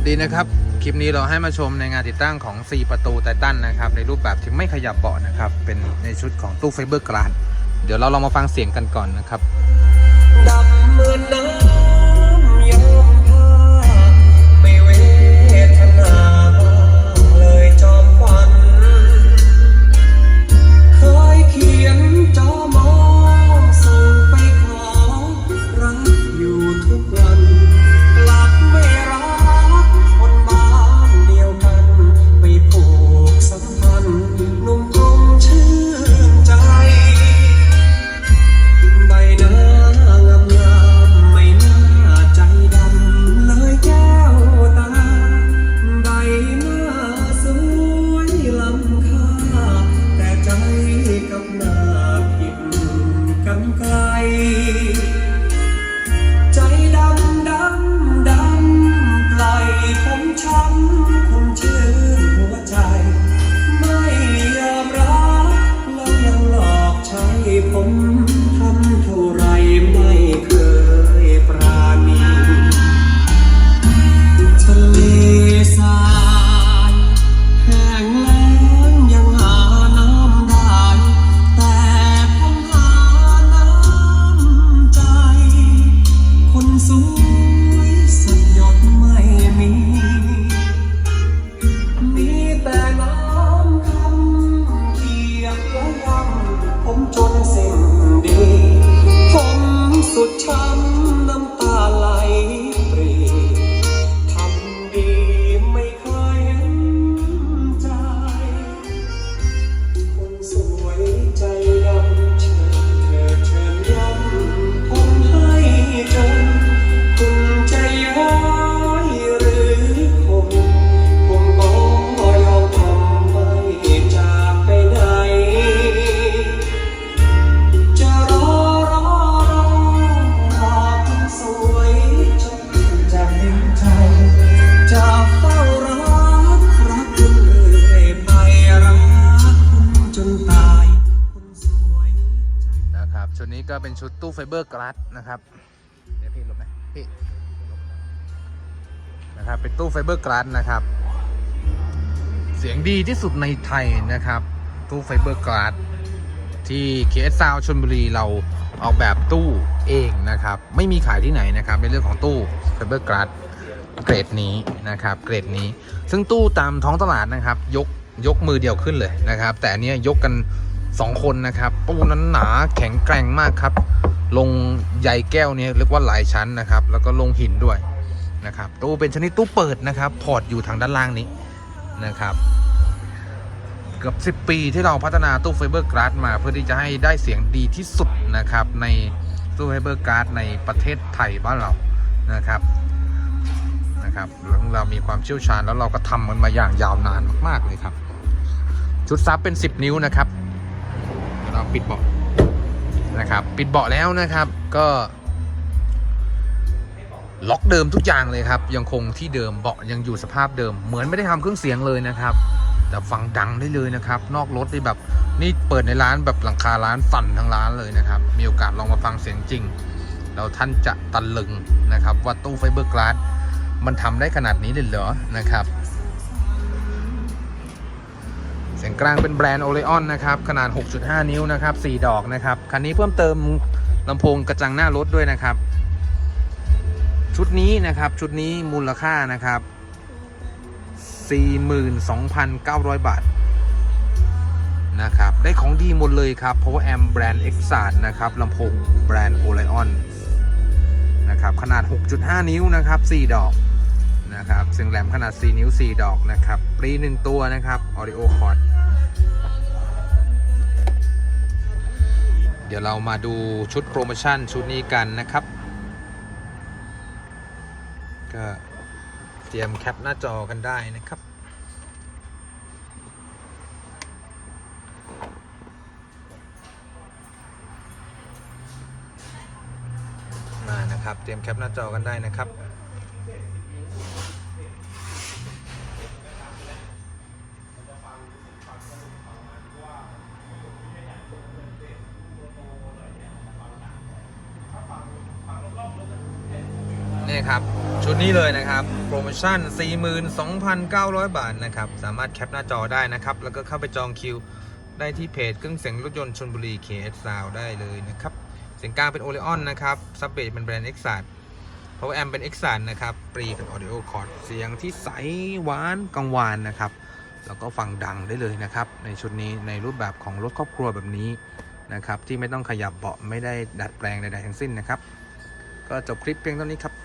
วัสดีนะครับ คลิปนี้เราให้มาชมในงานติดตั้งของ 4 ประตูไททันนะครับ ในรูปแบบที่ไม่ขยับเบาะนะครับ เป็นในชุดของตู้ไฟเบอร์กลาสเดี๋ยวเราลองมาฟังเสียงกันก่อนนะครับดำมือ ไกล ชุดนี้ก็เป็นชุดตู้ไฟเบอร์กลาสนะครับ เดี๋ยวพี่ลบไหมพี่นะครับเป็นตู้ไฟเบอร์กลาสนะครับ เสียงดีที่สุดในไทยนะครับ ตู้ไฟเบอร์กลาสที่ KS Sound ชลบุรีเราออกแบบตู้เองนะครับ ไม่มีขายที่ไหนนะครับในเรื่องของตู้ไฟเบอร์กลาสเกรดนี้นะครับ เกรดนี้ ซึ่งตู้ตามท้องตลาดนะครับ ยกยกมือเดียวขึ้นเลยนะครับ แต่อันนี้ยกกัน 2 คนนะครับตู้นั้นหนาแข็งแกร่งมากครับ ลงใยแก้วเนี่ยเรียกว่าหลายชั้นนะครับ แล้วก็ลงหินด้วยนะครับตู้เป็นชนิดตู้เปิดนะครับพอร์ตอยู่ทางด้านล่างนี้นะครับ เกือบ 10 ปีที่เราพัฒนาตู้ไฟเบอร์กราสมาเพื่อที่จะให้ได้เสียงดีที่สุดนะครับ ในตู้ไฟเบอร์กราสในประเทศไทยบ้านเรานะครับนะครับแล้วเรามีความเชี่ยวชาญแล้วเราก็ทำมันมาอย่างยาวนานมากๆเลยครับ ชุดซับเป็น 10 นิ้วนะครับ เดี๋ยวเราปิดเบาะนะครับ ปิดเบาะแล้วนะครับ ก็ ล็อกเดิมทุกอย่างเลยครับ ยังคงที่เดิมเบาะยังอยู่สภาพเดิม เหมือนไม่ได้ทำเครื่องเสียงเลยนะครับ แต่ฟังดังได้เลยนะครับ นอกรถได้แบบนี่เปิดในร้านแบบหลังคาร้านสั่นทั้งร้านเลยนะครับ มีโอกาสลองมาฟังเสียงจริงแล้วท่านจะตะลึงนะครับ ว่าตู้ไฟเบอร์กลาสมันทำได้ขนาดนี้เลยเหรอนะครับ เสียงกลางเป็นแบรนด์โอเลออนนะครับ ขนาด 6.5 นิ้วนะครับ 4 ดอกนะครับ คันนี้เพิ่มเติมลำโพงกระจังหน้ารถด้วยนะครับ ชุดนี้นะครับชุดนี้มูลค่านะครับ 42,900 บาทนะครับ ได้ของดีหมดเลยครับ Power Amp แบรนด์ e x a r นะครับลำโพงแบรนด์ Orion นนะครับ ขนาด 6.5 นิ้วนะครับ 4 ดอกนะครับเสียงแหลมขนาด 4 นิ้ว 4 ดอกนะครับ ปรี 1 ตัวนะครับ Audio Cord เดี๋ยวเรามาดูชุดโปรโมชั่นชุดนี้กันนะครับ ก็เตรียมแคปหน้าจอกันได้นะครับมานะครับ เตรียมแคปหน้าจอกันได้นะครับ นี่ครับ ชุดนี้เลยนะครับ โปรโมชั่น 42,900 บาทนะครับ สามารถแคปหน้าจอได้นะครับ แล้วก็เข้าไปจองคิวได้ที่เพจเครื่องเสียงรถยนต์ชนบุรี KS Sound ได้เลยนะครับ เสียงกลางเป็น o อ e o n นะครับ ซับเบสเป็นแบรนด์ e x a t Power Amp เป็น e x a t นะครับปรีเป็น Audio Cord เสียงที่ใสหวานกังวานนะครับ แล้วก็ฟังดังได้เลยนะครับ ในชุดนี้ในรูปแบบของรถครอบครัวแบบนี้นะครับที่ไม่ต้องขยับเบาะไม่ได้ดัดแปลงใดๆทั้งสิ้นนะครับ ก็จบคลิปเพียงเท่านี้ครับ